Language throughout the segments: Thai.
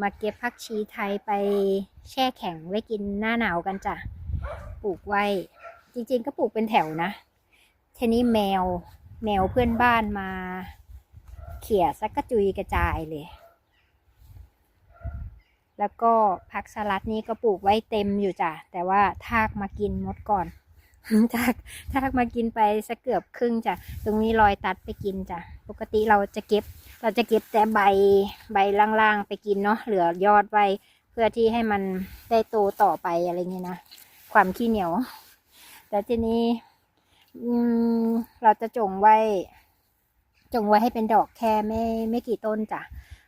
มาเก็บผักชีไทยไปแช่แข็งไว้กินหน้าหนาวกันจ้ะ ปลูกไว้ จริงๆก็ปลูกเป็นแถวนะทีนี้แมวแมวเพื่อนบ้านมา เขี่ยสักกระจุยกระจายเลย แล้วก็ผักสลัดนี้ก็ปลูกไว้เต็มอยู่จ้ะ แต่ว่าทากมากินมดก่อนทากทากมากินไปสักเกือบครึ่งจ้ะ ตรงนี้รอยตัดไปกินจ้ะ ปกติเราจะเก็บ เราจะเก็บแต่ใบใบล่างๆไปกินเนาะเหลือยอดไว้ เพื่อที่ให้มันได้โตต่อไปอะไรเงี้ยนะความขี้เหนียว แต่ทีนี้เราจะจงไว้ จงไว้ให้เป็นดอกแค่ไม่ไม่กี่ต้นจ้ะ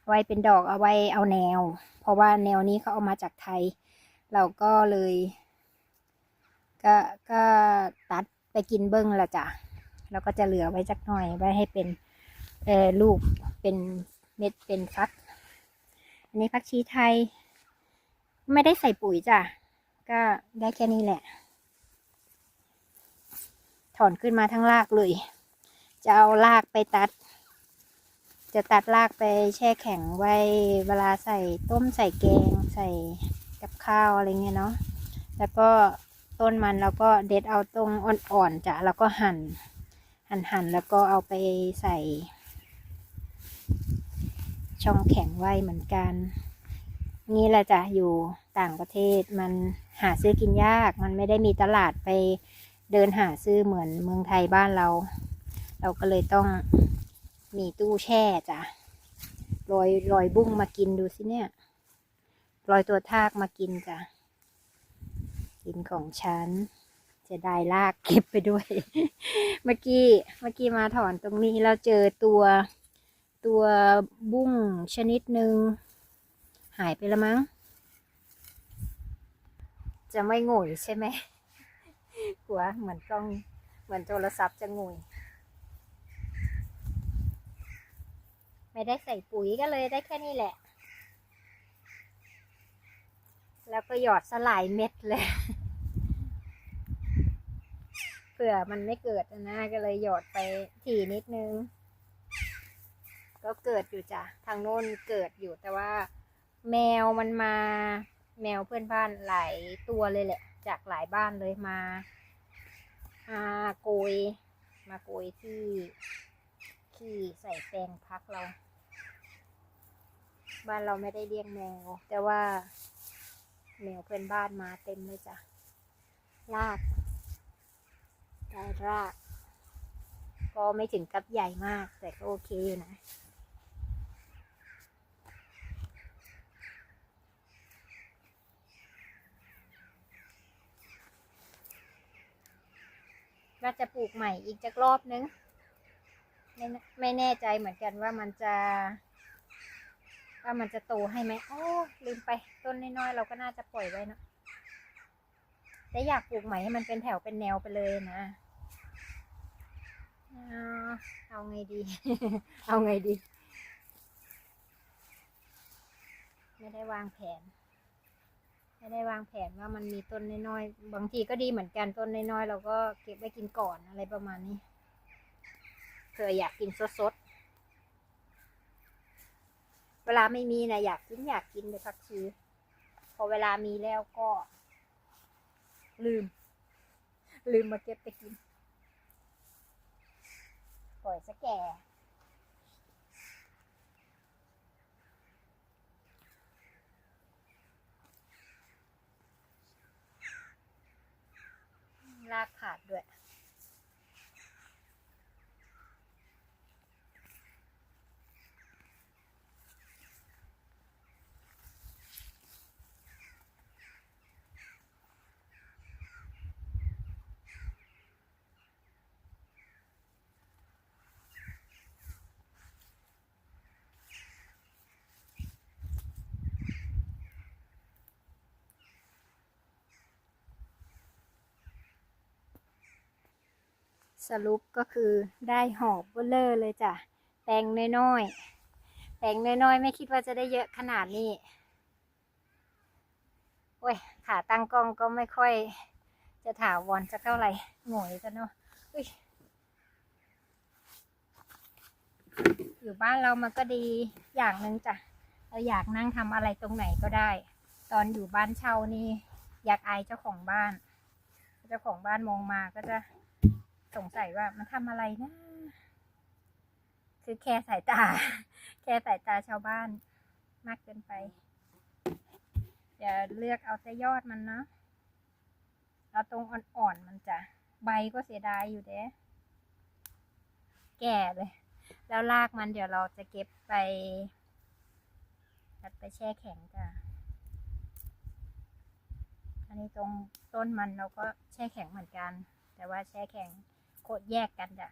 ไว้เป็นดอกเอาไว้เอาแนว เพราะว่าแนวนี้เขาเอามาจากไทย เราก็เลย ก็ก็ตัดไปกินเบิ้งละจ้ะแล้วก็จะเหลือไว้จักหน่อยไว้ให้เป็น เออลูกเป็นเม็ดเป็นฟัก อันนี้ฟักชีไทย ไม่ได้ใส่ปุ๋ยจ้ะ ก็ได้แค่นี้แหละ ถอนขึ้นมาทั้งรากเลย จะเอารากไปตัด จะตัดรากไปแช่แข็งไว้เวลาใส่ต้มใส่แกงใส่กับข้าวอะไรเงี้ยเนาะ แล้วก็ต้นมันเราก็เด็ดเอาตรงอ่อนๆจ้ะ แล้วก็หั่น หั่นหั่นแล้วก็เอาไปใส่ ช่องแข็งไว้เหมือนกัน นี่แหละจ้ะอยู่ต่างประเทศมันหาซื้อกินยาก มันไม่ได้มีตลาดไปเดินหาซื้อเหมือนเมืองไทยบ้านเรา เราก็เลยต้องมีตู้แช่จ้ะรอยรอยบุ้งมากินดูสิเนี่ยรอยตัวทากมากินจ้ะกินของฉันจะได้ลากเก็บไปด้วย เมื่อกี้เมื่อกี้มาถอนตรงนี้เราเจอตัว ตัวบุ้งชนิดหนึ่งหายไปแล้วมั้ง จะไม่งยใช่ไหมกลัวเหมือนกล้องเหมือนโทรศัพท์จะงยไม่ได้ใส่ปุ๋ยก็เลยได้แค่นี้แหละ แล้วก็หยอดสลายเม็ดเลยเผื่อมันไม่เกิดนะก็เลยหยอดไปถี่นิดนึง ก็เกิดอยู่จ้ะทางโน้นเกิดอยู่แต่ว่า แมวมันมา แมวเพื่อนบ้านหลายตัวเลยแหละ จากหลายบ้านเลยมามาโกย มาโกยที่ที่ใส่แปลงพักเรา บ้านเราไม่ได้เลี้ยงแมว แต่ว่า แมวเพื่อนบ้านมาเต็มเลยจ้ะรากได้ราก ก็ไม่ถึงกับใหญ่มาก แต่ก็โอเคอยู่นะ ว่าจะปลูกใหม่อีกจักรอบนึงไม่แน่ไม่แน่ใจเหมือนกันว่ามันจะ ว่ามันจะโตให้ไหมโอ้ลืมไปต้นน้อยๆเราก็น่าจะปล่อยไว้เนะแต่อยากปลูกใหม่ให้มันเป็นแถวเป็นแนวไปเลยนะเอาเอาไงดี เอาไงดี ไม่ได้วางแผน ไม่ได้วางแผนว่ามันมีต้นน้อยๆ บางทีก็ดีเหมือนกันต้นน้อยๆ เราก็เก็บไว้กินก่อนอะไรประมาณนี้ เผื่ออยากกินสดๆ เวลาไม่มีนะอยากกินอยากกินเลยผักชีพอเวลามีแล้วก็ ลืม ลืมมาเก็บไปกินปล่อยสแก่ ลากขาดด้วย สรุปก็คือได้หอบเบลเลอร์เลยจ้ะแปลงน้อยๆแปลงน้อยๆ ไม่คิดว่าจะได้เยอะขนาดนี้ โอ้ย ขาตั้งกล้องก็ไม่ค่อย จะถาวรจะเท่าไหร่โง่ยกันเนาะอุ้ยอยู่บ้านเรามันก็ดีอย่างหนึ่งจ้ะ เราอยากนั่งทำอะไรตรงไหนก็ได้ ตอนอยู่บ้านเช่านี่ อยากอายเจ้าของบ้าน เจ้าของบ้านมองมาก็จะ สงสัยว่ามันทำอะไรนะคือแค่สายตา แค่สายตาชาวบ้านมากเกินไป อย่าเลือกเอาแต่ยอดมันนะเอาตรงอ่อนๆมันจะใบก็เสียดายอยู่เด้แก่เลย แล้วรากมันเดี๋ยวเราจะเก็บไปตัดไปแช่แข็งจ้ะอันนี้ตรงต้นมันเราก็แช่แข็งเหมือนกัน แต่ว่าแช่แข็ง กดแยกกันจ้ะ